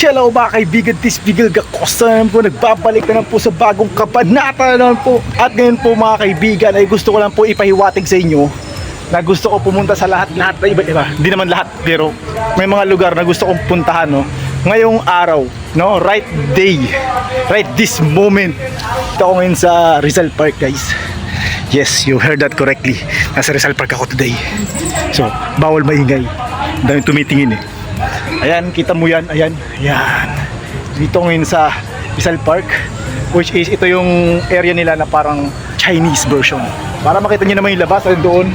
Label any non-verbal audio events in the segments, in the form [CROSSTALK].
Hello mga kaibigan, this Bigel Gacosta naman po? Nagbabalik na po sa bagong kabanata naman po. At ngayon po mga kaibigan ay gusto ko lang po ipahiwatig sa inyo Na gusto ko pumunta sa lahat-lahat na iba-iba Hindi naman lahat pero may mga lugar na gusto kong puntahan no? Ngayong araw, no, right day Right this moment. Ito ako ngayon sa Rizal Park guys. Yes, you heard that correctly. Nasa Rizal Park ako today. So, bawal maingay. Dahil tumitingin eh Ayan, kita mo yan. Ayan, ayan. Dito ngayon sa Rizal Park, which is ito yung area nila na parang Chinese version. Para makita nyo naman yung labas, ayun doon.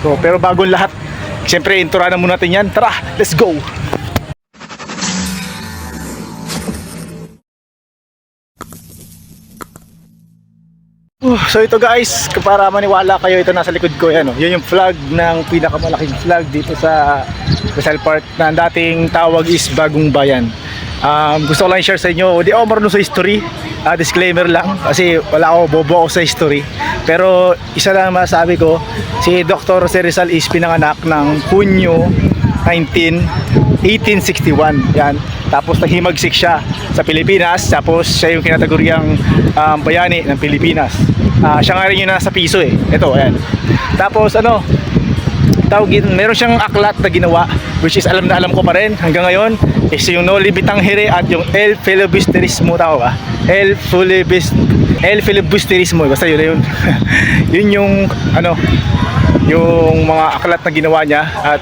So, pero bago lahat, siyempre, inturanan muna natin yan. Tara, let's go! So ito guys, para maniwala kayo, ito nasa likod ko yan. Oh. Yan yung flag ng pinakamalaking flag dito sa Rizal Park na dating tawag is Bagong Bayan. Um, gusto ko lang i-share sa inyo, di ako marunong sa history. Ah, disclaimer lang kasi wala ako bobo ako sa history. Pero isa lang masabi ko, si Dr. Jose Rizal is pinanganak ng Hunyo 19, 1861. Yan. Tapos naghimagsik siya sa Pilipinas. Tapos siya yung kinataguriang um, bayani ng Pilipinas. Ah, siya nga rin yung nasa piso eh. Ito, ayan. Tapos ano, tawagin, meron siyang aklat na ginawa which is alam na alam ko pa rin hanggang ngayon is yung No Limitang Here at yung El Filibusterismo. Tao ba? El Filibust El Filibusterismo. Basta yun na yun. [LAUGHS] Yun yung ano yung mga aklat na ginawa niya. At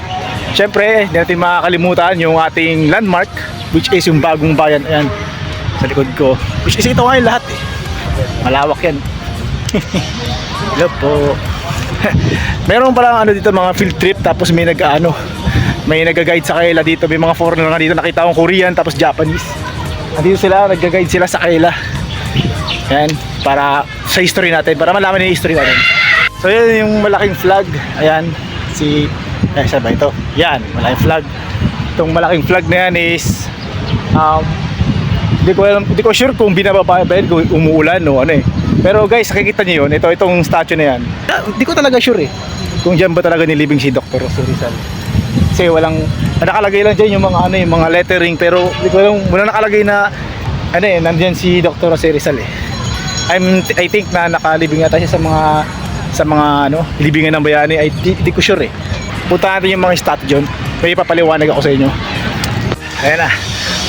syempre hindi natin makakalimutan yung ating landmark which is yung bagong bayan. Ayan sa likod ko. Which is ito ngayon lahat eh. Malawak yan hello po. [LAUGHS] Meron palang ano dito mga field trip tapos may nag ano may nag-guide sa kanila dito. May mga foreigner nga dito nakita kong Korean tapos Japanese. Nandito sila nag-guide sila sa kanila yan para sa history natin para malaman yung history natin. So yan yung malaking flag. Ayan si eh saan ba ito? Yan malaking flag. Itong malaking flag na yan is um, hindi ko hindi ko sure kung binababa ba umuulan o ano eh. Pero guys, nakikita niyo yun, ito itong statue na yan. Ah, Hindi ko talaga sure eh. Kung diyan ba talaga nilibing si Dr. Jose Rizal. Kasi walang nakalagay lang diyan yung mga ano yung mga lettering pero hindi ko alam wala nakalagay na ano eh nandiyan si Dr. Jose Rizal eh. I'm I think na nakalibing yata siya sa mga sa mga ano, libingan ng bayani ay di, di ko sure eh. Punta natin yung mga statue dyan. May papaliwanag ako sa inyo. Ayan na.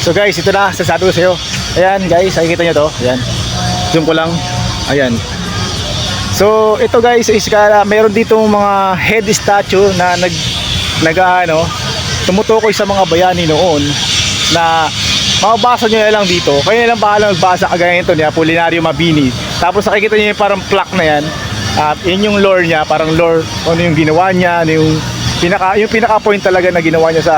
So guys, ito na, sasabi ko sa iyo. Ayan guys, nakikita nyo to. Ayan. Zoom ko lang. Ayan. So, ito guys is kaya meron dito mga head statue na nag nag ano, tumutukoy sa mga bayani noon na mababasa nyo lang dito. Kayo na lang bahala magbasa kagaya nito niya, Apolinario Mabini. Tapos nakikita nyo yung parang plaque na yan. At yun yung lore niya, parang lore, ano yung ginawa niya, ano yung pinaka yung pinaka point talaga na ginawa niya sa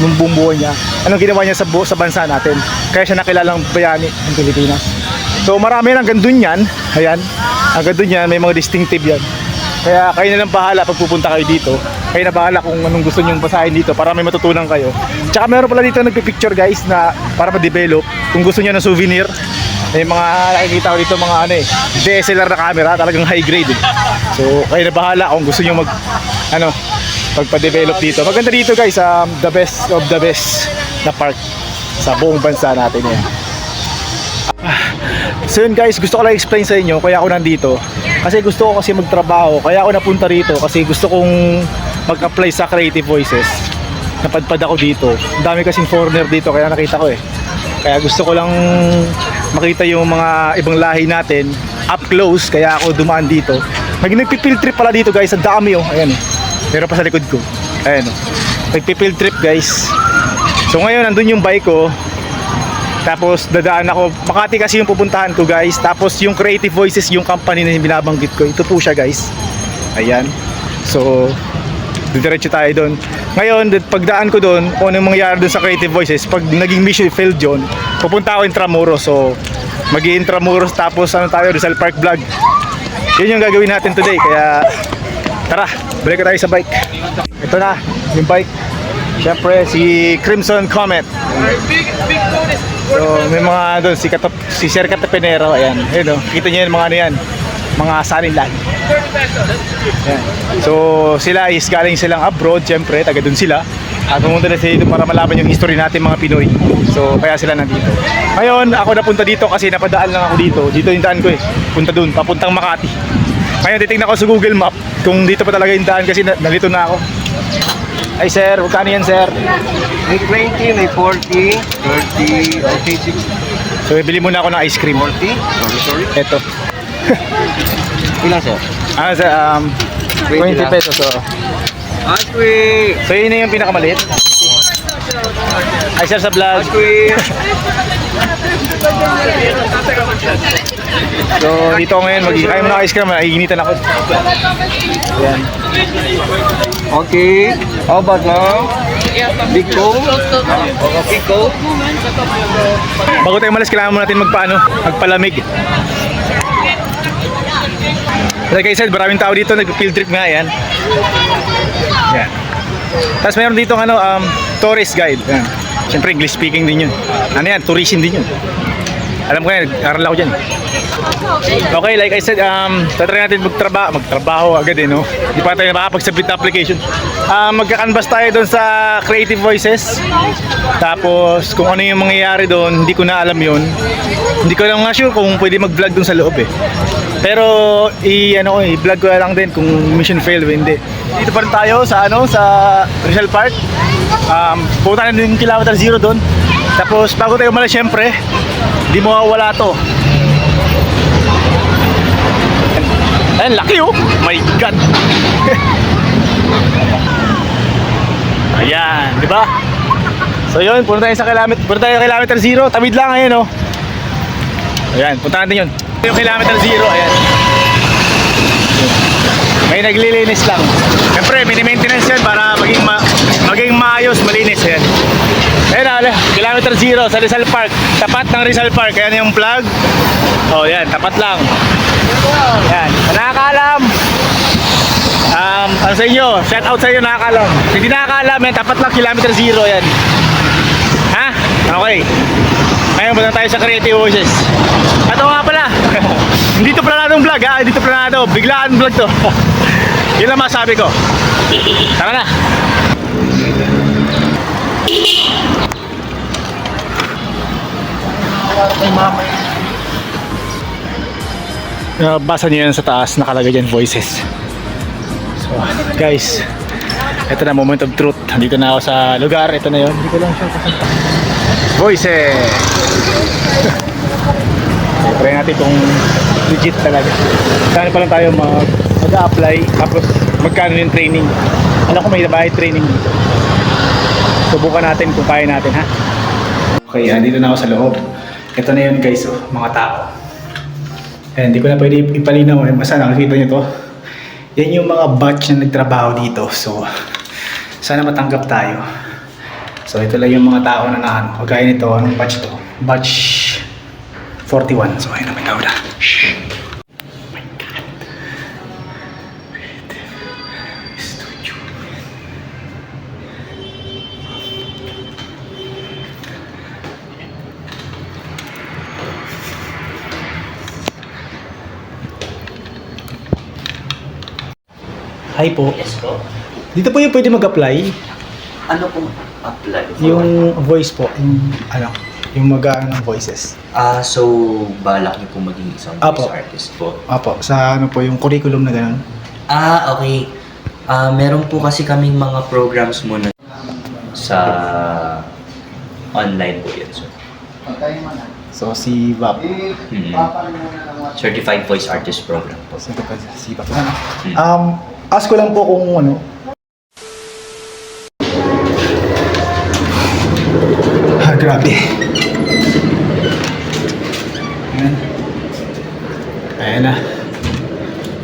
buong buhay niya. Anong ginawa niya sa bu- sa bansa natin. Kaya siya nakilalang bayani ng Pilipinas. So marami lang hanggang dun yan. Ayan. Hanggang dun yan, may mga distinctive yan. Kaya kayo na lang bahala pag pupunta kayo dito. Kayo na bahala kung anong gusto nyong basahin dito para may matutunan kayo. Tsaka meron pala dito nagpipicture guys na para ma-develop. Kung gusto niyo ng souvenir, may mga nakikita ko dito mga ano eh, DSLR na camera, talagang high grade eh. So kayo na bahala kung gusto niyo mag ano, pagpa-develop dito. Maganda dito guys, um, the best of the best na park sa buong bansa natin yan. So yun guys, gusto ko lang explain sa inyo kaya ako nandito. Kasi gusto ko kasi magtrabaho, kaya ako napunta rito kasi gusto kong mag-apply sa Creative Voices. Napadpad ako dito. Ang dami kasing foreigner dito kaya nakita ko eh. Kaya gusto ko lang makita yung mga ibang lahi natin up close kaya ako dumaan dito. Nag nagpipill trip pala dito guys, ang dami oh. Ayan oh. Meron pa sa likod ko. Ayan oh. Nagpipill trip guys. So ngayon nandun yung bike ko. Tapos dadaan ako, Makati kasi yung pupuntahan ko guys. Tapos yung Creative Voices yung company na yung binabanggit ko. Ito po siya guys. Ayan. So, didiretso tayo doon. Ngayon, pagdaan ko doon, kung anong mangyayari doon sa Creative Voices, pag naging mission failed yun, pupunta ako Intramuros. So, mag Intramuros tapos ano tayo, Rizal Park Vlog. Yun yung gagawin natin today. Kaya, tara, balik tayo sa bike. Ito na, yung bike. Siyempre, si Crimson Comet. So, may mga doon, si, Katap, si Sir Katapinero, ayan. Ayun, oh, kita niyo yung mga ano yan, mga sanilan. Ayan. So, sila is galing silang abroad, syempre, taga doon sila. At pumunta na sila dito para malaman yung history natin mga Pinoy. So kaya sila nandito. Ngayon, ako napunta dito kasi napadaan lang ako dito. Dito yung daan ko eh. Punta dun, papuntang Makati. Ngayon, titignan ko sa Google Map kung dito pa talaga yung daan kasi na- nalito na ako. Ay sir, magkano yan sir? May 20, may 40, 30, okay, 60, So bibili muna ako ng ice cream. 40. Sorry, sorry. Ito. [LAUGHS] Ilan, sir? Ah, sa um, 20 20 lang. pesos. So, Aswi! so yun na yung pinakamaliit. Ay sir sa vlog. Aswi! So dito ngayon, mag-kain muna ng ice cream. Naiinitan ako. Ayan. Okay. How about now? Okay, Coke? Bago tayo malas, kailangan muna natin magpaano, magpalamig. Like I said, maraming tao dito, nag-field trip nga yan. Yan. Tapos meron dito ano, um, tourist guide. Yan. Siyempre, English speaking din yun. Ano yan, tourism din yun. Alam ko yan, aral ako dyan. Okay, like I said, um, tatry natin magtrabaho, magtrabaho agad eh, no? Di pa tayo makapag-submit na application. Um, magkakanvas tayo doon sa Creative Voices. Tapos, kung ano yung mangyayari doon, hindi ko na alam yun. Hindi ko lang nga sure kung pwede mag-vlog doon sa loob eh. Pero, i ano i-vlog ko lang din kung mission fail o hindi. Dito pa rin tayo sa ano, sa Rizal Park. Um, pupunta na din kilometer zero doon. Tapos, bago tayo umalis, syempre, hindi mo mawawala to. Ayun, laki oh. My God. [LAUGHS] Ayan, di ba? So yun, punta tayo sa kilometer, punta tayo kilometer zero. Tawid lang ngayon oh. Ayan, punta natin yun. Yung kilometer zero, ayan. May naglilinis lang. Siyempre, mini-maintenance yan para maging ma maging maayos, malinis yan. Ayan na, ala, kilometer zero sa Rizal Park. Tapat ng Rizal Park. Ayan yung plug. Oh, yan, tapat lang. Yan. Sa nakakaalam, um, ano sa inyo, shout out sa inyo nakakaalam. Sa Hindi nakakaalam, yan, tapat lang kilometer zero yan. Ha? Okay. Ngayon punta tayo sa Creative Voices. Ito nga pala. [LAUGHS] Hindi to planadong vlog ha. Hindi to planado. Biglaan vlog to. [LAUGHS] Yun lang masabi ko. Tara na. Uh, basa niyo yan sa taas, nakalagay dyan voices. So, guys, ito na moment of truth. Dito na ako sa lugar, ito na yon. Hindi ko lang siya kasanta. Voices! okay, [LAUGHS] try natin kung legit talaga. Saan pa lang tayo mag, mag-apply, tapos magkano yung training. Alam ko may bayad training dito. Subukan natin kung kaya natin, ha? Okay, andito na ako sa loob. Ito na yun guys, oh, mga tao. Eh, hindi ko na pwede ipalinaw eh. Basta nakikita nyo to. Yan yung mga batch na nagtrabaho dito. So, sana matanggap tayo. So, ito lang yung mga tao na naano. Kagaya nito, anong batch to? Batch 41. So, ayun na, may Hi po. Yes po. Dito po yung pwede mag-apply. Ano pong apply? for? Yung voice po. Yung, ano, yung mag ng voices. Ah, so balak niyo po maging isang Apo. voice artist po. Apo, sa ano po, yung curriculum na gano'n. Ah, okay. Ah, meron po kasi kaming mga programs muna sa online po yan, sir. So, si Vap. Hmm. Certified Voice Artist Program po. Ito pa, si. Ano? Hmm. Um, ask ko lang po kung ano. Ah, grabe. Ayan. Ayan na.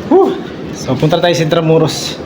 Whew. So, punta tayo sa Intramuros.